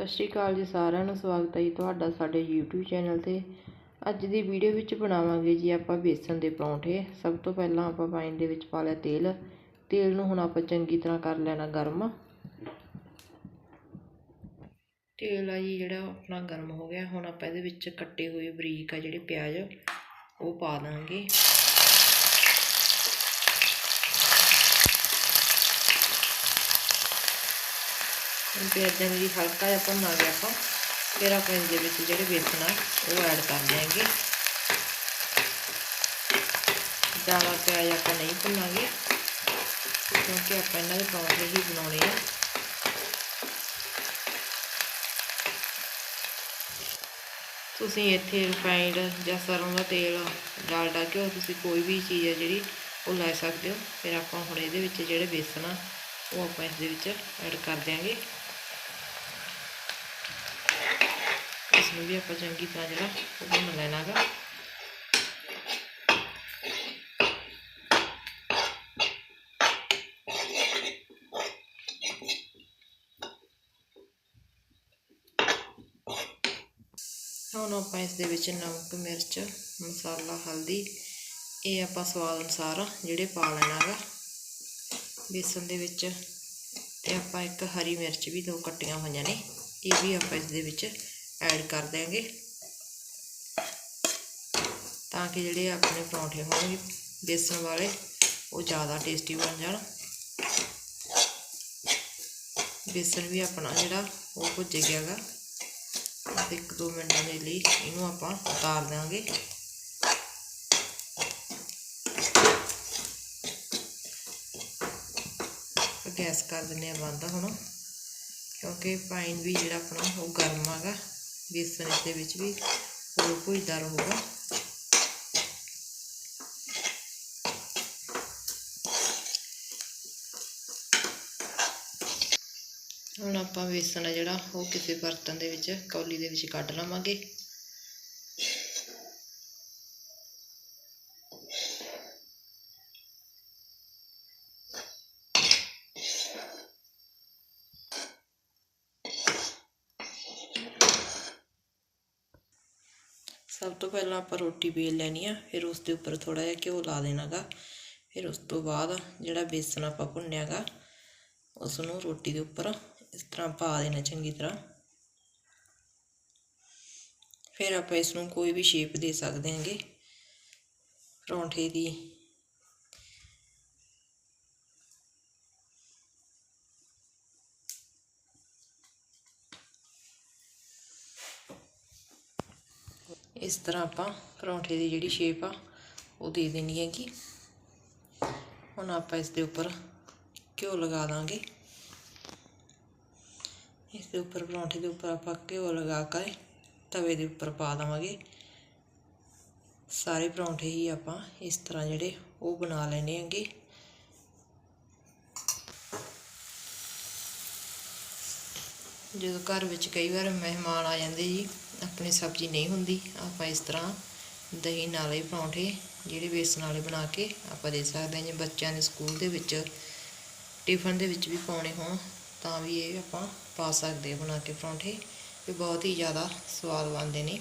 ਸਤਿ ਸ਼੍ਰੀ ਅਕਾਲ ਜੀ ਸਾਰਿਆਂ ਨੂੰ, ਸਵਾਗਤ ਹੈ ਜੀ ਤੁਹਾਡਾ ਸਾਡੇ YouTube ਚੈਨਲ ਤੇ। ਅੱਜ ਦੀ ਵੀਡੀਓ ਵਿੱਚ ਬਣਾਵਾਂਗੇ ਜੀ ਆਪਾਂ ਬੇਸਣ ਦੇ ਪਰੌਂਠੇ। ਸਭ ਤੋਂ ਪਹਿਲਾਂ ਆਪਾਂ ਪਾਣੀ ਦੇ ਵਿੱਚ ਪਾ ਲਿਆ ਤੇਲ। ਤੇਲ ਨੂੰ ਹੁਣ ਆਪਾਂ ਚੰਗੀ ਤਰ੍ਹਾਂ ਕਰ ਲੈਣਾ ਗਰਮ। ਤੇਲ ਆ ਜੀ ਜਿਹੜਾ ਆਪਣਾ ਗਰਮ ਹੋ ਗਿਆ। ਹੁਣ ਆਪਾਂ ਇਹਦੇ ਵਿੱਚ ਕੱਟੇ ਹੋਏ ਬਰੀਕ ਆ ਜਿਹੜੇ ਪਿਆਜ਼, ਉਹ ਪਾ ਦਾਂਗੇ। ਪਿਆਜ਼ਾਂ ਨੂੰ ਜੀ ਹਲਕਾ ਜਿਹਾ ਭੁੰਨਾਂਗੇ ਆਪਾਂ ਫਿਰ ਆਪਾਂ ਇਸ ਦੇ ਵਿੱਚ ਜਿਹੜੇ ਵੇਸਣ ਆ, ਉਹ ਐਡ ਕਰ ਦਿਆਂਗੇ। ਜ਼ਿਆਦਾ ਪਿਆਜ਼ ਆਪਾਂ ਨਹੀਂ ਭੁੰਨਾਂਗੇ, ਕਿਉਂਕਿ ਆਪਾਂ ਇਹਨਾਂ ਦੇ ਪਰੌਂਠੇ ਹੀ ਬਣਾਉਣੇ ਆ। ਤੁਸੀਂ ਇੱਥੇ ਰਿਫਾਈਂਡ ਜਾਂ ਸਰੋਂ ਦਾ ਤੇਲ ਡਾਲਡਾ ਘਿਓ ਤੁਸੀਂ ਕੋਈ ਵੀ ਚੀਜ਼ ਆ ਜਿਹੜੀ ਉਹ ਲੈ ਸਕਦੇ ਹੋ। ਫਿਰ ਆਪਾਂ ਹੁਣ ਇਹਦੇ ਵਿੱਚ ਜਿਹੜੇ ਬੇਸਣ ਆ, ਉਹ ਆਪਾਂ ਇਸ ਦੇ ਵਿੱਚ ਐਡ ਕਰ ਦਿਆਂਗੇ। ਇਸ ਨੂੰ ਵੀ ਆਪਾਂ ਚੰਗੀ ਤਰ੍ਹਾਂ ਜਿਹੜਾ ਉਹ ਭੁੰਨ ਲੈਣਾ ਗਾ ਹੁਣ ਆਪਾਂ ਇਸ ਦੇ ਵਿੱਚ ਨਮਕ, ਮਿਰਚ, ਮਸਾਲਾ, ਹਲਦੀ, ਇਹ ਆਪਾਂ ਸਵਾਦ ਅਨੁਸਾਰ ਜਿਹੜੇ ਪਾ ਲੈਣਾ ਗਾ ਬੇਸਣ ਦੇ ਵਿੱਚ ਤੇ ਆਪਾਂ ਇੱਕ ਹਰੀ ਮਿਰਚ ਵੀ ਦੋ ਕੱਟੀਆਂ ਹੋਈਆਂ ਨੇ, ਇਹ ਵੀ ਆਪਾਂ ਇਸ ਦੇ ਵਿੱਚ ਐਡ ਕਰ ਦਿਆਂਗੇ ਤਾਂ ਕਿ ਜਿਹੜੇ ਆਪਣੇ ਪਰੌਂਠੇ ਹੋਣਗੇ ਬੇਸਣ ਵਾਲੇ ਉਹ ਜ਼ਿਆਦਾ ਟੇਸਟੀ ਬਣ ਜਾਣ ਬੇਸਣ ਵੀ ਆਪਣਾ ਜਿਹੜਾ ਉਹ ਭੁੱਜ ਗਿਆ ਗਾ ਤੇ ਇੱਕ ਦੋ ਮਿੰਟਾਂ ਦੇ ਲਈ ਇਹਨੂੰ ਆਪਾਂ ਉਤਾਰ ਦਾਂਗੇ ਗੈਸ ਕਰ ਦਿੰਨੇ ਆ ਬੰਦ ਹੁਣ ਕਿਉਂਕਿ ਪਾਣੀ ਵੀ ਜਿਹੜਾ ਆਪਣਾ ਉਹ ਗਰਮ ਆਗਾ ਬੇਸਣ ਇਸ ਦੇ ਵਿੱਚ ਵੀ ਹੋਰ ਭੁੱਜਦਾ ਰਹੂਗਾ। ਹੁਣ ਆਪਾਂ ਬੇਸਣ ਆ ਜਿਹੜਾ ਉਹ ਕਿਸੇ ਬਰਤਨ ਦੇ ਵਿੱਚ ਕੌਲੀ ਦੇ ਵਿੱਚ ਕੱਢ ਲਵਾਂਗੇ। ਸਭ ਤੋਂ ਪਹਿਲਾਂ ਆਪਾਂ ਰੋਟੀ ਵੇਲ ਲੈਣੀ ਆ, ਫਿਰ ਉਸ ਦੇ ਉੱਪਰ ਥੋੜਾ ਜਿਹਾ ਘਿਓ ਲਾ ਦੇਣਾਗਾ। ਫਿਰ ਉਸ ਤੋਂ ਬਾਅਦ ਜਿਹੜਾ ਬੇਸਣ ਆਪਾਂ ਭੁੰਨਿਆਗਾ ਉਸ ਨੂੰ ਰੋਟੀ ਦੇ ਉੱਪਰ ਇਸ ਤਰ੍ਹਾਂ ਪਾ ਦੇਣਾ ਚੰਗੀ ਤਰ੍ਹਾਂ। ਫਿਰ ਆਪਾਂ ਇਸ ਨੂੰ ਕੋਈ ਵੀ ਸ਼ੇਪ ਦੇ ਸਕਦੇ ਹਾਂਗੇ। ਪਰੌਂਠੇ ਦੀ ਇਸ ਤਰ੍ਹਾਂ ਆਪਾਂ ਪਰੌਂਠੇ ਦੀ ਜਿਹੜੀ ਸ਼ੇਪ ਆ, ਉਹ ਦੇ ਦੇਣੀ ਹੈਗੀ। ਹੁਣ ਆਪਾਂ ਇਸ ਦੇ ਉੱਪਰ ਘਿਓ ਲਗਾ ਦਾਂਗੇ। ਇਸ ਦੇ ਉੱਪਰ ਪਰੌਂਠੇ ਦੇ ਉੱਪਰ ਆਪਾਂ ਘਿਓ ਲਗਾ ਕੇ ਤਵੇ ਦੇ ਉੱਪਰ ਪਾ ਦੇਵਾਂਗੇ। ਸਾਰੇ ਪਰੌਂਠੇ ਹੀ ਆਪਾਂ ਇਸ ਤਰ੍ਹਾਂ ਜਿਹੜੇ ਉਹ ਬਣਾ ਲੈਣੇ ਹੈਗੇ। ਜਦੋਂ ਘਰ ਵਿੱਚ ਕਈ ਵਾਰ ਮਹਿਮਾਨ ਆ ਜਾਂਦੇ ਜੀ ਆਪਣੀ ਸਬਜ਼ੀ ਨਹੀਂ ਹੁੰਦੀ, ਆਪਾਂ ਇਸ ਤਰ੍ਹਾਂ ਦਹੀਂ ਨਾਲੇ ਪਰੌਂਠੇ ਜਿਹੜੇ ਬੇਸਣ ਵਾਲੇ ਬਣਾ ਕੇ ਆਪਾਂ ਦੇ ਸਕਦੇ ਹਾਂ, ਜੇ ਬੱਚਿਆਂ ਦੇ ਸਕੂਲ ਦੇ ਵਿੱਚ, ਟਿਫਨ ਦੇ ਵਿੱਚ ਵੀ ਪਾਉਣੇ ਹੋਣ, ਤਾਂ ਵੀ ਇਹ ਆਪਾਂ ਪਾ ਸਕਦੇ ਹਾਂ ਬਣਾ ਕੇ ਪਰੌਂਠੇ, ਇਹ ਬਹੁਤ ਹੀ ਜ਼ਿਆਦਾ ਸਵਾਦ ਬਣਦੇ ਨੇ।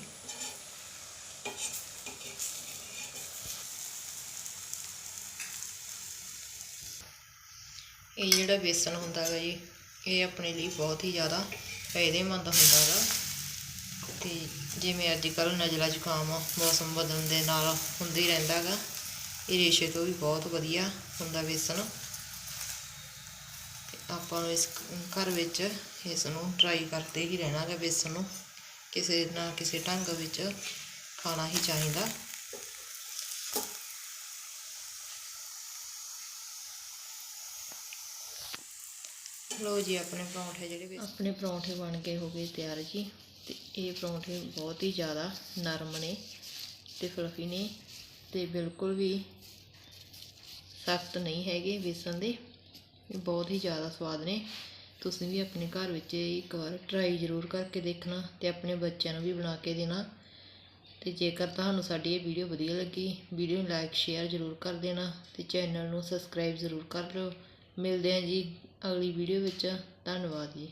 ਇਹ ਜਿਹੜਾ ਬੇਸਣ ਹੁੰਦਾ ਹੈ ਜੀ, ਇਹ ਆਪਣੇ ਲਈ ਬਹੁਤ ਹੀ ਜ਼ਿਆਦਾ ਫਾਇਦੇਮੰਦ ਹੁੰਦਾ ਹੈ ਤੇ ਜਿਵੇਂ ਅੱਜ ਕੱਲ੍ਹ ਨਜ਼ਲਾ ਜ਼ੁਕਾਮ ਮੌਸਮ ਬਦਲਣ ਦੇ ਨਾਲ ਹੁੰਦਾ ਹੀ ਰਹਿੰਦਾ ਗਾ। ਇਹ ਰੇਸ਼ੇ ਤੋਂ ਵੀ ਬਹੁਤ ਵਧੀਆ ਹੁੰਦਾ ਬੇਸਣ ਆਪਾਂ ਨੂੰ ਇਸ ਘਰ ਵਿੱਚ ਇਸ ਨੂੰ ਟਰਾਈ ਕਰਦੇ ਹੀ ਰਹਿਣਾ ਗਾ ਬੇਸਣ ਨੂੰ। ਕਿਸੇ ਨਾ ਕਿਸੇ ਢੰਗ ਵਿੱਚ ਖਾਣਾ ਹੀ ਚਾਹੀਦਾ। ਲੋ ਜੀ, ਆਪਣੇ ਪਰੌਂਠੇ ਜਿਹੜੇ ਆਪਣੇ ਪਰੌਂਠੇ ਬਣ ਕੇ ਹੋ ਗਏ ਤਿਆਰ ਜੀ। ਤੇ ਇਹ ਪਰੌਂਠੇ ਬਹੁਤ ਹੀ ਜ਼ਿਆਦਾ ਨਰਮ ਨੇ ਤੇ ਫਲਫੀ ਨੇ ਤੇ ਬਿਲਕੁਲ ਵੀ ਸਖਤ ਨਹੀਂ ਹੈਗੇ ਬੇਸਣ ਦੇ। ਇਹ ਬਹੁਤ ਹੀ ਜ਼ਿਆਦਾ ਸਵਾਦ ਨੇ। ਤੁਸੀਂ ਵੀ ਆਪਣੇ ਘਰ ਵਿੱਚ ਇੱਕ ਵਾਰ ਟਰਾਈ ਜ਼ਰੂਰ ਕਰਕੇ ਦੇਖਣਾ ਤੇ ਆਪਣੇ ਬੱਚਿਆਂ ਨੂੰ ਵੀ ਬਣਾ ਕੇ ਦੇਣਾ। ਤੇ ਜੇਕਰ ਤੁਹਾਨੂੰ ਸਾਡੀ ਇਹ ਵੀਡੀਓ ਵਧੀਆ ਲੱਗੀ ਵੀਡੀਓ ਨੂੰ ਲਾਈਕ ਸ਼ੇਅਰ ਜ਼ਰੂਰ ਕਰ ਦੇਣਾ ਤੇ ਚੈਨਲ ਨੂੰ ਸਬਸਕ੍ਰਾਈਬ ਜ਼ਰੂਰ ਕਰ ਲਿਓ। ਮਿਲਦੇ ਹਾਂ ਜੀ ਅਗਲੀ ਵੀਡੀਓ ਵਿੱਚ। ਧੰਨਵਾਦ ਜੀ।